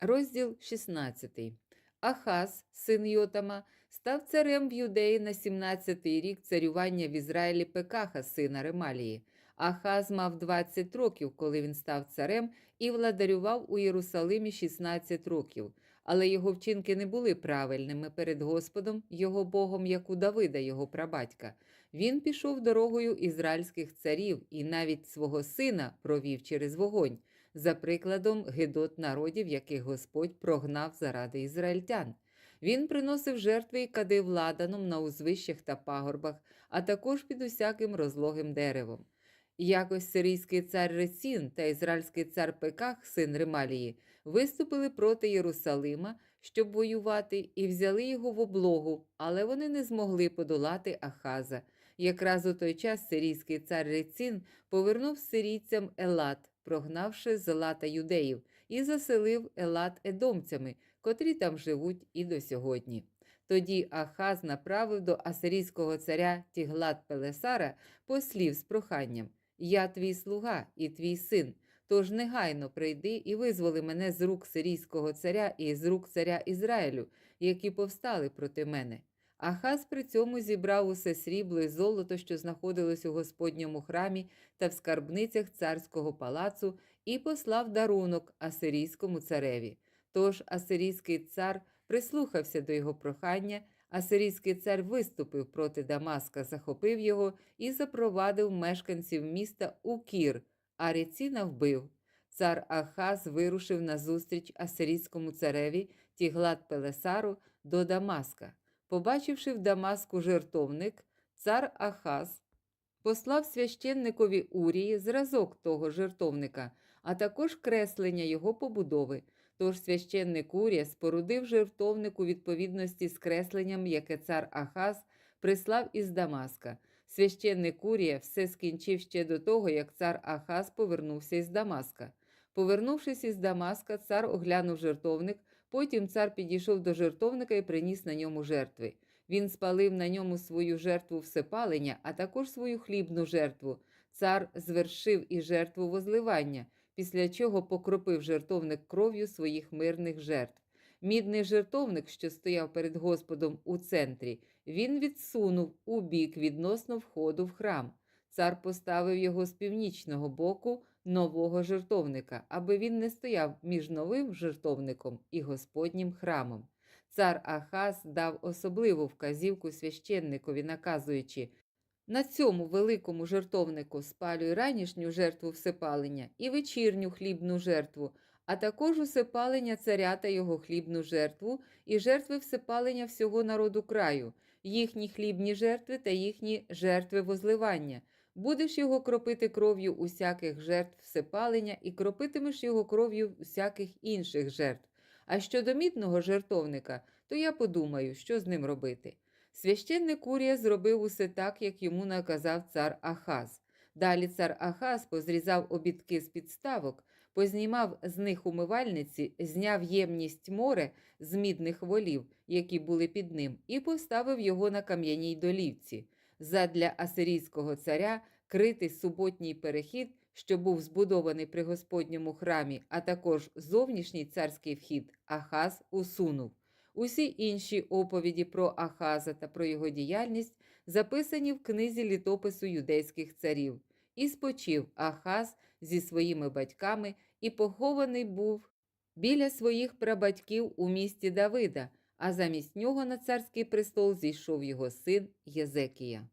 Розділ 16. Ахаз, син Йотама, став царем в Юдеї на 17-й рік царювання в Ізраїлі Пекаха, сина Ремалії. Ахаз мав 20 років, коли він став царем, і владарював у Єрусалимі 16 років. Але його вчинки не були правильними перед Господом, його Богом, як у Давида, його прабатька. Він пішов дорогою ізраїльських царів і навіть свого сина провів через вогонь за прикладом гидот народів, яких Господь прогнав заради ізраїльтян. Він приносив жертви і кадив ладаном на узвищах та пагорбах, а також під усяким розлогим деревом. Якось сирійський цар Рецін та ізраїльський цар Пеках, син Ремалії, виступили проти Єрусалима, щоб воювати, і взяли його в облогу, але вони не змогли подолати Ахаза. Якраз у той час сирійський цар Рецін повернув сирійцям Елат, прогнавши з Елата юдеїв, і заселив Елат едомцями, котрі там живуть і до сьогодні. Тоді Ахаз направив до асирійського царя Тіглат Пелесара послів з проханням Я твій слуга і твій син. Тож негайно прийди і визволи мене з рук сирійського царя і з рук царя Ізраїлю, які повстали проти мене. Ахаз при цьому зібрав усе срібло і золото, що знаходилось у Господньому храмі та в скарбницях царського палацу, і послав дарунок асирійському цареві. Тож асирійський цар прислухався до його прохання. Асирійський цар виступив проти Дамаска, захопив його і запровадив мешканців міста у Кір, а Реціна вбив. Цар Ахаз вирушив назустріч асирійському цареві Тіглат Пелесару до Дамаска. Побачивши в Дамаску жертовник, цар Ахаз послав священникові Урії зразок того жертовника, а також креслення його побудови. Тож священник Урія спорудив жертовник у відповідності з кресленням, яке цар Ахаз прислав із Дамаска. Священник Урія все скінчив ще до того, як цар Ахаз повернувся із Дамаска. Повернувшись із Дамаска, цар оглянув жертовник, потім цар підійшов до жертовника і приніс на ньому жертви. Він спалив на ньому свою жертву всепалення, а також свою хлібну жертву. Цар звершив і жертву возливання, після чого покропив жертовник кров'ю своїх мирних жертв. Мідний жертовник, що стояв перед Господом у центрі, він відсунув у бік відносно входу в храм. Цар поставив його з північного боку нового жертовника, аби він не стояв між новим жертовником і Господнім храмом. Цар Ахаз дав особливу вказівку священникові, наказуючи на цьому великому жертовнику спалюй ранішню жертву всепалення і вечірню хлібну жертву, а також усепалення царя та його хлібну жертву і жертви всепалення всього народу краю, їхні хлібні жертви та їхні жертви возливання. Будеш його кропити кров'ю усяких жертв всепалення і кропитимеш його кров'ю усяких інших жертв. А щодо мідного жертовника, то я подумаю, що з ним робити. Священник Урія зробив усе так, як йому наказав цар Ахаз. Далі цар Ахаз позрізав обідки з підставок, познімав з них умивальниці, зняв ємність море з мідних волів, які були під ним, і поставив його на кам'яній долівці. Задля асирійського царя критий суботній перехід, що був збудований при Господньому храмі, а також зовнішній царський вхід, Ахаз усунув. Усі інші оповіді про Ахаза та про його діяльність записані в книзі літопису юдейських царів. І спочив Ахаз зі своїми батьками і похований був біля своїх прабатьків у місті Давида, а замість нього на царський престол зійшов його син Єзекія.